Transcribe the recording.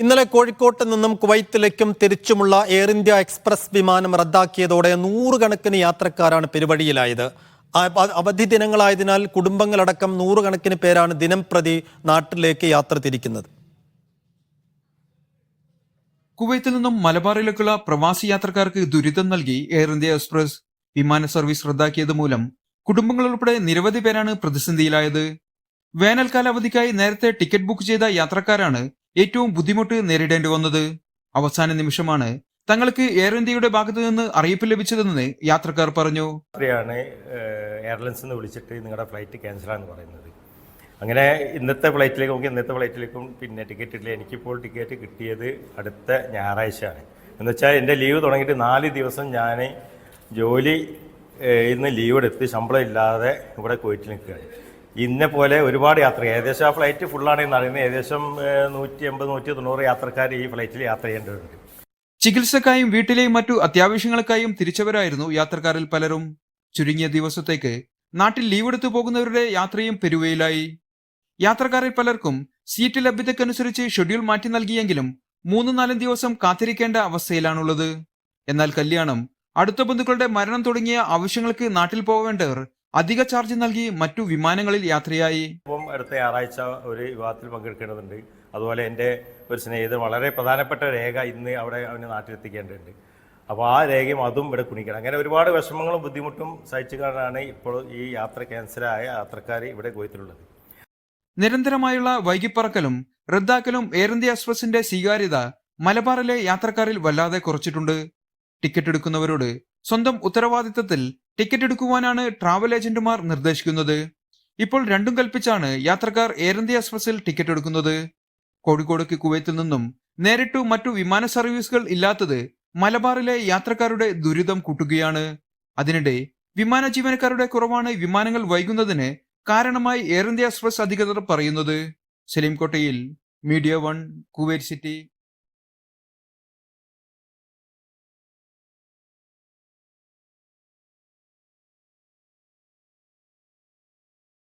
ഇന്നലെ കോഴിക്കോട്ട് നിന്നും കുവൈത്തിലേക്കും തിരിച്ചുമുള്ള എയർ ഇന്ത്യ എക്സ്പ്രസ് വിമാനം റദ്ദാക്കിയതോടെ നൂറുകണക്കിന് യാത്രക്കാരാണ് പെരുവഴിയിലായത്. അവധി ദിനങ്ങളായതിനാൽ കുടുംബങ്ങളടക്കം നൂറുകണക്കിന് പേരാണ് ദിനം പ്രതി നാട്ടിലേക്ക് യാത്ര തിരിക്കുന്നത്. കുവൈത്തിൽ നിന്നും മലബാറിലേക്കുള്ള പ്രവാസി യാത്രക്കാർക്ക് ദുരിതം നൽകി എയർ ഇന്ത്യ എക്സ്പ്രസ് വിമാന സർവീസ് റദ്ദാക്കിയത് മൂലം കുടുംബങ്ങൾ ഉൾപ്പെടെ നിരവധി പേരാണ് പ്രതിസന്ധിയിലായത്. വേനൽക്കാല അവധിക്കായി നേരത്തെ ടിക്കറ്റ് ബുക്ക് ചെയ്ത യാത്രക്കാരാണ് ഏറ്റവും ബുദ്ധിമുട്ട് നേരിടേണ്ടി വന്നത്? അവസാന നിമിഷമാണ്. തങ്ങൾക്ക് എയർ ഇന്ത്യയുടെ ഭാഗത്തു നിന്ന് അറിയിപ്പ് ലഭിച്ചതെന്ന് യാത്രക്കാർ പറഞ്ഞു. രാത്രിയാണ് എയർലൈൻസ് നിന്ന് വിളിച്ചിട്ട് നിങ്ങളുടെ ഫ്ലൈറ്റ് ക്യാൻസലാന്ന് പറയുന്നത്. അങ്ങനെ ഇന്നത്തെ ഫ്ലൈറ്റിലേക്ക് നോക്കി ഇന്നത്തെ ഫ്ലൈറ്റിലേക്കും പിന്നെ ടിക്കറ്റ് ഇല്ല എനിക്കിപ്പോൾ ടിക്കറ്റ് കിട്ടിയത് അടുത്ത ഞായറാഴ്ചയാണ്. എന്ന് വെച്ചാൽ എന്റെ ലീവ് തുടങ്ങിയിട്ട് നാല് ദിവസം ഞാൻ ജോലി ഇന്ന് ലീവ് എടുത്ത് ശമ്പളം ഇല്ലാതെ ഇവിടെ കുവൈറ്റിൽ നിൽക്കുകയാണ്. ഇന്നെ പോലെ ഒരുപാട് യാത്ര ഏകദേശം ആ ഫ്ലൈറ്റ് ഫുള്ളാണെന്ന് അറിയുന്നത് ഏകദേശം നൂറ്റി എൺപത് നൂറ്റി തൊണ്ണൂറ് യാത്രക്കാർ ഈ ഫ്ലൈറ്റിൽ യാത്ര ചെയ്യേണ്ടതുണ്ട്. ചികിത്സക്കായും വീട്ടിലെയും മറ്റു അത്യാവശ്യങ്ങൾക്കായും തിരിച്ചവരായിരുന്നു യാത്രക്കാരിൽ പലരും. ചുരുങ്ങിയ ദിവസത്തേക്ക് നാട്ടിൽ ലീവ് എടുത്തു പോകുന്നവരുടെ യാത്രയും പെരുവയിലായി. യാത്രക്കാരിൽ പലർക്കും സീറ്റ് ലഭ്യതക്കനുസരിച്ച് ഷെഡ്യൂൾ മാറ്റി നൽകിയെങ്കിലും മൂന്ന് നാലും ദിവസം കാത്തിരിക്കേണ്ട അവസ്ഥയിലാണുള്ളത്. എന്നാൽ കല്യാണം അടുത്ത ബന്ധുക്കളുടെ മരണം തുടങ്ങിയ ആവശ്യങ്ങൾക്ക് നാട്ടിൽ പോവേണ്ടവർ അധിക ചാർജ് നൽകി മറ്റു വിമാനങ്ങളിൽ യാത്രയായി. ഇപ്പം അടുത്ത ഞായറാഴ്ച ഒരു വിവാഹത്തിൽ പങ്കെടുക്കേണ്ടതുണ്ട്. അതുപോലെ എന്റെ ഒരു സ്നേഹിതൻ വളരെ പ്രധാനപ്പെട്ട രേഖ ഇന്ന് അവിടെ അവന് നാട്ടിലെത്തിക്കേണ്ടതുണ്ട്. അപ്പോൾ ആ രേഖയും അതും ഇവിടെ കുണിക്കണം അങ്ങനെ ഒരുപാട് വിഷമങ്ങളും ബുദ്ധിമുട്ടും സഹിച്ചു കാണാനാണ് ഇപ്പോൾ ഈ യാത്ര ക്യാൻസലായ യാത്രക്കാർ ഇവിടെ കുവൈത്തിലുള്ളത് നിരന്തരമായുള്ള വൈകിപ്പറക്കലും റദ്ദാക്കലും എയർ ഇന്ത്യ എക്സ്പ്രസിന്റെ സ്വീകാര്യത മലബാറിലെ യാത്രക്കാരിൽ വല്ലാതെ കുറച്ചിട്ടുണ്ട്. ടിക്കറ്റ് എടുക്കുന്നവരോട് സ്വന്തം ഉത്തരവാദിത്തത്തിൽ ടിക്കറ്റ് എടുക്കുവാനാണ് ട്രാവൽ ഏജന്റുമാർ നിർദ്ദേശിക്കുന്നത്. ഇപ്പോൾ രണ്ടും കൽപ്പിച്ചാണ് യാത്രക്കാർ എയർ ഇന്ത്യ എക്സ്പ്രസിൽ ടിക്കറ്റ് എടുക്കുന്നത്. കോഴിക്കോടേക്ക് കുവൈത്തിൽ നിന്നും നേരിട്ടു മറ്റു വിമാന സർവീസുകൾ ഇല്ലാത്തത് മലബാറിലെ യാത്രക്കാരുടെ ദുരിതം കൂട്ടുകയാണ്. അതിനിടെ വിമാന ജീവനക്കാരുടെ കുറവാണ് വിമാനങ്ങൾ വൈകുന്നതിന് കാരണമായി എയർ ഇന്ത്യ എക്സ്പ്രസ് അധികൃതർ പറയുന്നത്. സലീംകോട്ടയിൽ മീഡിയ വൺ കുവൈറ്റ് സിറ്റി.